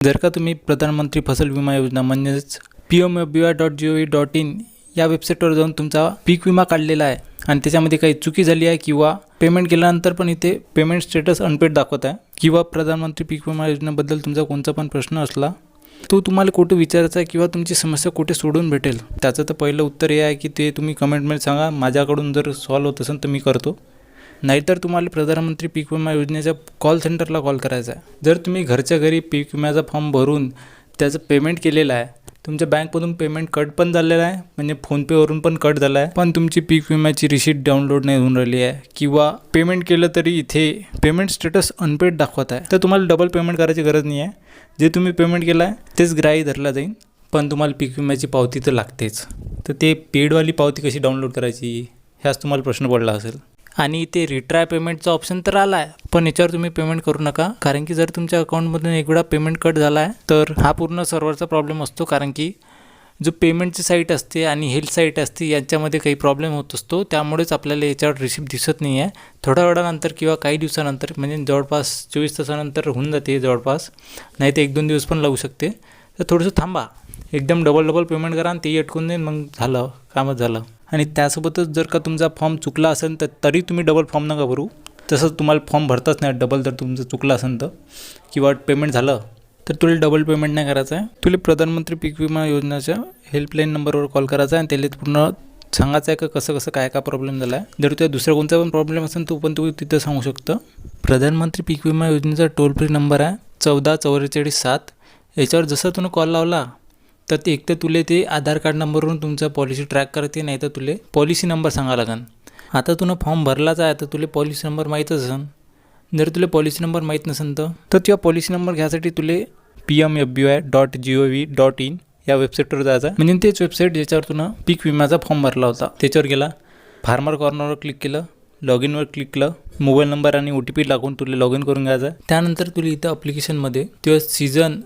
जर का तुम्ही प्रधानमंत्री फसल विमा योजना म्हणजेच P M F B Y dot G O V dot in या वेबसाईटवर जाऊन तुमचा पीक विमा काढलेला आहे आणि त्याच्यामध्ये काही चुकी झाली आहे किंवा पेमेंट केल्यानंतर पण इथे पेमेंट स्टेटस अनपेड दाखवत आहे किंवा प्रधानमंत्री पीक विमा योजनेबद्दल तुमचा कोणता पण प्रश्न असला तो तुम्हाला कुठे विचारायचा आहे किंवा तुमची समस्या कुठे सोडून भेटेल? त्याचं तर पहिलं उत्तर हे आहे की ते तुम्ही कमेंटमध्ये सांगा. माझ्याकडून जर सॉल्व होत असेल तर मी करतो. नाहीतर तुम्हाला प्रधानमंत्री पीक विमा योजनेच्या कॉल सेंटरला कॉल करायचा आहे. जर तुम्ही घरच्या घरी पीक विम्याचा फॉर्म भरून त्याचं पेमेंट केलेलं आहे तुमच्या बँकमधून पेमेंट कट पण झालेलं आहे म्हणजे फोनपेवरून पण कट झालं आहे पण तुमची पीक विम्याची रिसीट डाउनलोड नाही होऊन राहिली आहे किंवा पेमेंट केलं तरी इथे पेमेंट स्टेटस अनपेड दाखवत आहे. तर तुम्हाला डबल पेमेंट करायची गरज नाही आहे. जे तुम्ही पेमेंट केलं आहे तेच ग्राही धरला जाईल पण तुम्हाला पीक विम्याची पावती तर लागतेच. तर ते पेडवाली पावती कशी डाउनलोड करायची ह्याच तुम्हाला प्रश्न पडला असेल. आणि इथे रिट्राय पेमेंटचा ऑप्शन तर आला आहे पण याच्यावर तुम्ही पेमेंट करू नका. कारण की जर तुमच्या अकाउंटमधून एक वेळा पेमेंट कट झाला आहे तर हा पूर्ण सर्व्हरचा प्रॉब्लेम असतो. कारण की जो पेमेंटची साईट असते आणि हेल्थ साईट असते यांच्यामध्ये काही प्रॉब्लेम होत असतो. त्यामुळेच आपल्याला याच्यावर रिसिप्ट दिसत नाही आहे थोड्या वेळानंतर किंवा काही दिवसानंतर म्हणजे जवळपास चोवीस तासानंतर होऊन जाते जवळपास. नाही तर एक दोन दिवस पण लागू शकते. तर थोडंसं थांबा. एकदम डबल डबल पेमेंट करा आणि ते अटकून देईन. मग झालं कामच झालं. आणि त्यासोबतच जर का तुमचा फॉर्म चुकला असेल तर तरी तुम्ही डबल फॉर्म नका भरू. तसंच तुम्हाला फॉर्म भरताच नाही डबल जर तुमचं चुकलं असेल तर. किंवा पेमेंट झालं तर तुला डबल पेमेंट नाही करायचं आहे. तुला प्रधानमंत्री पीक विमा योजनेच्या हेल्पलाईन नंबरवर कॉल करायचा आहे आणि त्याला पूर्ण सांगायचं आहे का कसं कसं काय काय प्रॉब्लेम झाला आहे जर तुला दुसरा कोणता पण प्रॉब्लेम असेल तो पण तू तिथं सांगू शकतं. प्रधानमंत्री पीक विमा योजनेचा टोल फ्री नंबर आहे चौदा चौवेचाळीस सात. याच्यावर जसं तुम्ही कॉल लावला तर ते एक तर तुले ते आधार कार्ड नंबरवरून तुमचा पॉलिसी ट्रॅक करते नाही तर तुले पॉलिसी नंबर सांगा लागन. आता तुला फॉर्म भरलाच आहे तर तुले पॉलिसी नंबर माहीतच असन. जर तुला पॉलिसी नंबर माहीत नसेल तर तर तुझ्या पॉलिसी नंबर घ्यायसाठी तुले P M F B Y dot G O V dot in या वेबसाईटवर जायचं. आहे म्हणजे तेच वेबसाईट ज्याच्यावर तुनं पीक विम्याचा फॉर्म भरला होता. त्याच्यावर गेला. फार्मर कॉर्नरवर क्लिक केलं. लॉग इनवर क्लिक केलं. मोबाईल नंबर आणि ओ टी पी लागून तुला लॉग इन करून घ्यायचं. त्यानंतर तुला इथं अप्लिकेशनमध्ये तुझं सीझन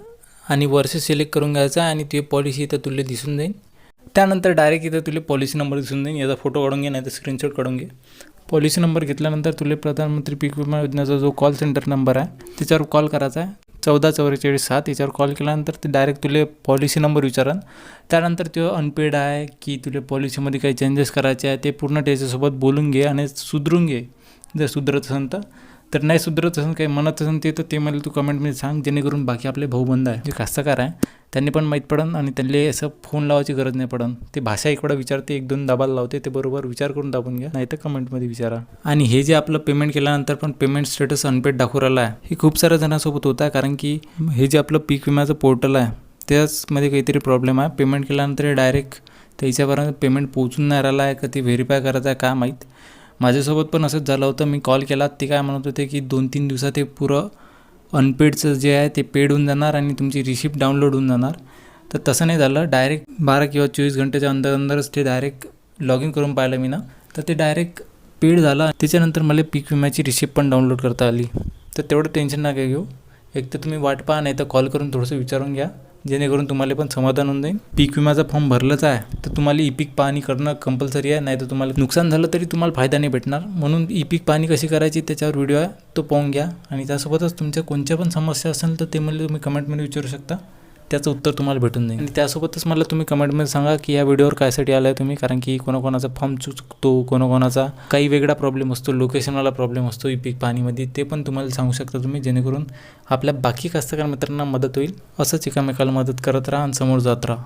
आणि वर्ष सिलेक्ट करून घ्यायचं आहे आणि ते पॉलिसी इथं तुला दिसून जाईल. त्यानंतर डायरेक्ट इथं तुला पॉलिसी नंबर दिसून जाईल. याचा फोटो काढून घे नाही तर स्क्रीनशॉट काढून घे. पॉलिसी नंबर घेतल्यानंतर तुला प्रधानमंत्री पीक विमा योजनेचा जो कॉल सेंटर नंबर आहे त्याच्यावर कॉल करायचा आहे. चौदा चौवेचाळीस सात याच्यावर कॉल केल्यानंतर ते डायरेक्ट तुले पॉलिसी नंबर विचारन. त्यानंतर तो अनपेड आहे की तुले पॉलिसीमध्ये काही चेंजेस करायचे आहे ते पूर्ण त्याच्यासोबत बोलून घे आणि सुधरून घे. जर सुधरत असेल तर. तर नाही सुधरत असेल काही म्हणत असेल ते तर ते मला तू कमेंटमध्ये सांग जेणेकरून बाकी आपले भाऊबंद आहे जे कास्तकार आहे त्यांनी पण माहीत पडन आणि त्यांनी असं फोन लावायची गरज नाही पडन. ते भाषा इकडं विचारते एक दोन दाबाला लावते ते बरोबर विचार करून दाबून घ्या नाही तर कमेंटमध्ये विचारा. आणि हे जे आपलं पेमेंट केल्यानंतर पण पेमेंट स्टेटस अनपेड दाखवू राहिला आहे हे खूप साऱ्या जणांसोबत होत आहे कारण की हे जे आपलं पीक विम्याचं पोर्टल आहे त्याचमध्ये काहीतरी प्रॉब्लेम आहे. पेमेंट केल्यानंतर डायरेक्ट त्याच्यापर्यंत पेमेंट पोहोचून नाही राहिला आहे का ते व्हेरीफाय करायचं आहे का माहीत. माझ्यासोबत पण असंच झालं होतं. मी कॉल केला. ते काय म्हणत होते की दोन तीन दिवसात ते पुरं अनपेडचं जे आहे ते पेड होऊन जाणार आणि तुमची रिसिप्ट डाउनलोड होऊन जाणार. तर तसं नाही झालं. डायरेक्ट बारा किंवा चोवीस घंट्याच्या अंदर अंदरच ते डायरेक्ट लॉग इन करून पाहिलं मी ना तर ते डायरेक्ट पेड झालं. त्याच्यानंतर मला पीक विम्याची रिसिप्ट पण डाउनलोड करता आली. तर तेवढं टेन्शन नका घेऊ. एक तर तुम्ही वाट पहा नाही तर कॉल करून थोडंसं विचारून घ्या. जेणेकरून तुम्हाला पण समाधान होऊन जाईल. पीक विमाचा फॉर्म भरलाच आहे तर तुम्हाला ई पीक पाहणी करणं कंपल्सरी आहे नाही तर तुम्हाला नुकसान झालं तरी तुम्हाला फायदा नाही भेटणार. म्हणून ई पीक पाहणी कशी करायची त्याच्यावर व्हिडिओ आहे तो पाहून घ्या. आणि त्यासोबतच तुमच्या कोणत्या पण समस्या असेल तर ते मला तुम्ही कमेंटमध्ये विचारू शकता. त्याचं उत्तर तुम्हाला भेटून जाईल. आणि त्यासोबतच मला तुम्ही कमेंटमध्ये सांगा की या व्हिडिओवर कायसाठी आला आहे तुम्ही कारण की कोणाकोणाचा फॉर्म चुकतो कोणाकोणाचा काही वेगळा प्रॉब्लेम असतो लोकेशनवाला प्रॉब्लेम असतो ई पीक पाणीमध्ये ते पण तुम्हाला सांगू शकता तुम्ही जेणेकरून आपल्या बाकी कास्तकार मित्रांना मदत होईल. असंच एकामेकाला मदत करत राहा आणि समोर जात राहा.